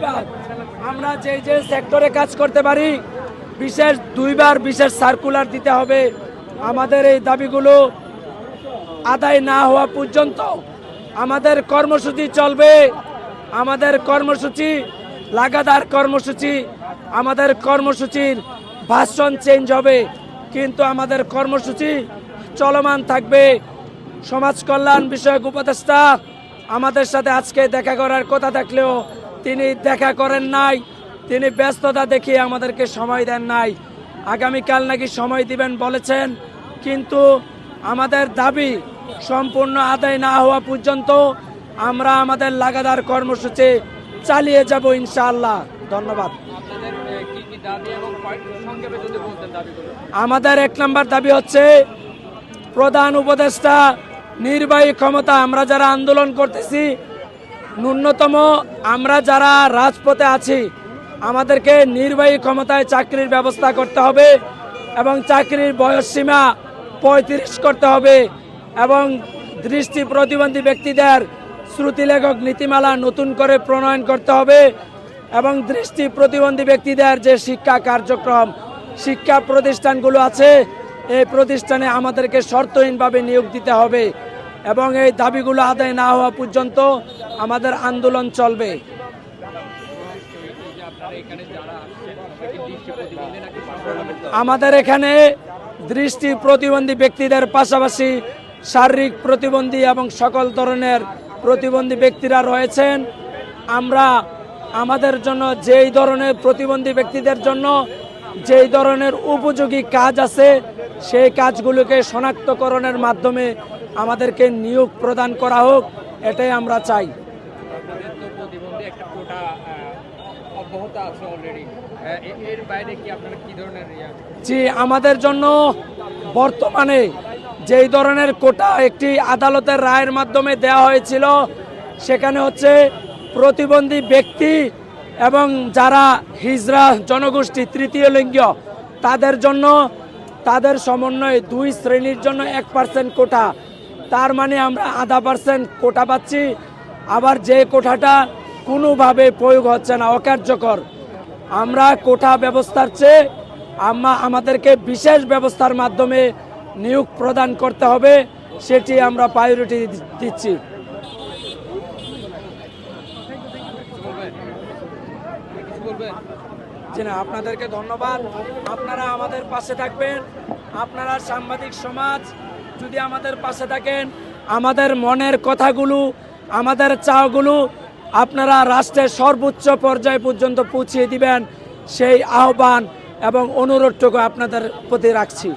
দুইবার। আমরা যে যে সেক্টরে কাজ করতে পারি, বিশেষ দুইবার বিশেষ সার্কুলার দিতে হবে। আমাদের এই দাবিগুলো আদায় না হওয়া পর্যন্ত আমাদের কর্মসূচি চলবে। আমাদের কর্মসূচি, লাগাতার কর্মসূচি, আমাদের কর্মসূচির ভাষণ চেঞ্জ হবে। কিন্তু আমাদের কর্মসূচি চলমান থাকবে। সমাজ কল্যাণ বিষয়ক উপদেষ্টা, আমাদের সাথে আজকে দেখা করার কথা থাকলেও তিনি দেখা করেন নাই, তিনি ব্যস্ততা দেখিয়ে আমাদেরকে সময় দেন নাই। আগামীকাল নাকি সময় দিবেন বলেছেন, কিন্তু আমাদের দাবি সম্পূর্ণ আদায় না হওয়া পর্যন্ত আমরা আমাদের লাগাতার কর্মসূচি চালিয়ে যাব ইনশাআল্লাহ। ধন্যবাদ। আমাদের এক নম্বর দাবি হচ্ছে, প্রধান উপদেষ্টা নির্বাহী ক্ষমতা, আমরা যারা আন্দোলন করতেছি ন্যূনতম আমরা যারা রাজপথে আছি, আমাদেরকে নির্বাহী ক্ষমতায় চাকরির ব্যবস্থা করতে হবে এবং চাকরির বয়সসীমা পঁয়ত্রিশ করতে হবে এবং দৃষ্টি প্রতিবন্ধী ব্যক্তিদের শ্রুতিলেখক নীতিমালা নতুন করে প্রণয়ন করতে হবে এবং দৃষ্টি প্রতিবন্ধী ব্যক্তিদের যে শিক্ষা কার্যক্রম, শিক্ষা প্রতিষ্ঠানগুলো আছে, এই প্রতিষ্ঠানে আমাদেরকে শর্তহীনভাবে নিয়োগ দিতে হবে এবং এই দাবিগুলো আদায় না হওয়া পর্যন্ত আমাদের আন্দোলন চলবে। আমাদের এখানে দৃষ্টি প্রতিবন্ধী ব্যক্তিদের পাশাপাশি শারীরিক প্রতিবন্ধী এবং সকল ধরনের প্রতিবন্ধী ব্যক্তিরা রয়েছেন। আমরা আমাদের জন্য যেই ধরনের প্রতিবন্ধী ব্যক্তিদের জন্য যেই ধরনের উপযোগী কাজ আছে, সেই কাজগুলোকে শনাক্তকরণের মাধ্যমে আমাদেরকে নিয়োগ প্রদান করা হোক, এটাই আমরা চাই। একটা অব্যাহত আছে অলরেডি এর বাইরে কি আপনারা কি ধরনের জি, আমাদের জন্য বর্তমানে যেই ধরনের কোটা একটি আদালতের রায়ের মাধ্যমে দেওয়া হয়েছিল, সেখানে হচ্ছে প্রতিবন্ধী ব্যক্তি এবং যারা হিজরা জনগোষ্ঠী তৃতীয় লিঙ্গ, তাদের জন্য তাদের সমন্বয়ে দুই শ্রেণির জন্য এক পার্সেন্ট কোটা। তার মানে আমরা আধা পার্সেন্ট কোটা পাচ্ছি। আবার যে কোটাটা কোনোভাবে প্রয়োগ হচ্ছে না, অকার্যকর। আমরা কোটা ব্যবস্থার চেয়ে আমা আমাদেরকে বিশেষ ব্যবস্থার মাধ্যমে নিয়োগ প্রদান করতে হবে, সেটি আমরা প্রায়োরিটি দিচ্ছি। আপনাদেরকে ধন্যবাদ। আপনারা আমাদের পাশে থাকবেন। আপনারা সাংবাদিক সমাজ, যদি আমাদের পাশে থাকেন, আমাদের মনের কথাগুলো, আমাদের চাওগুলো আপনারা রাষ্ট্রের সর্বোচ্চ পর্যায় পর্যন্ত পৌঁছিয়ে দিবেন সেই আহ্বান এবং অনুরোধটুকু আপনাদের প্রতি রাখছি।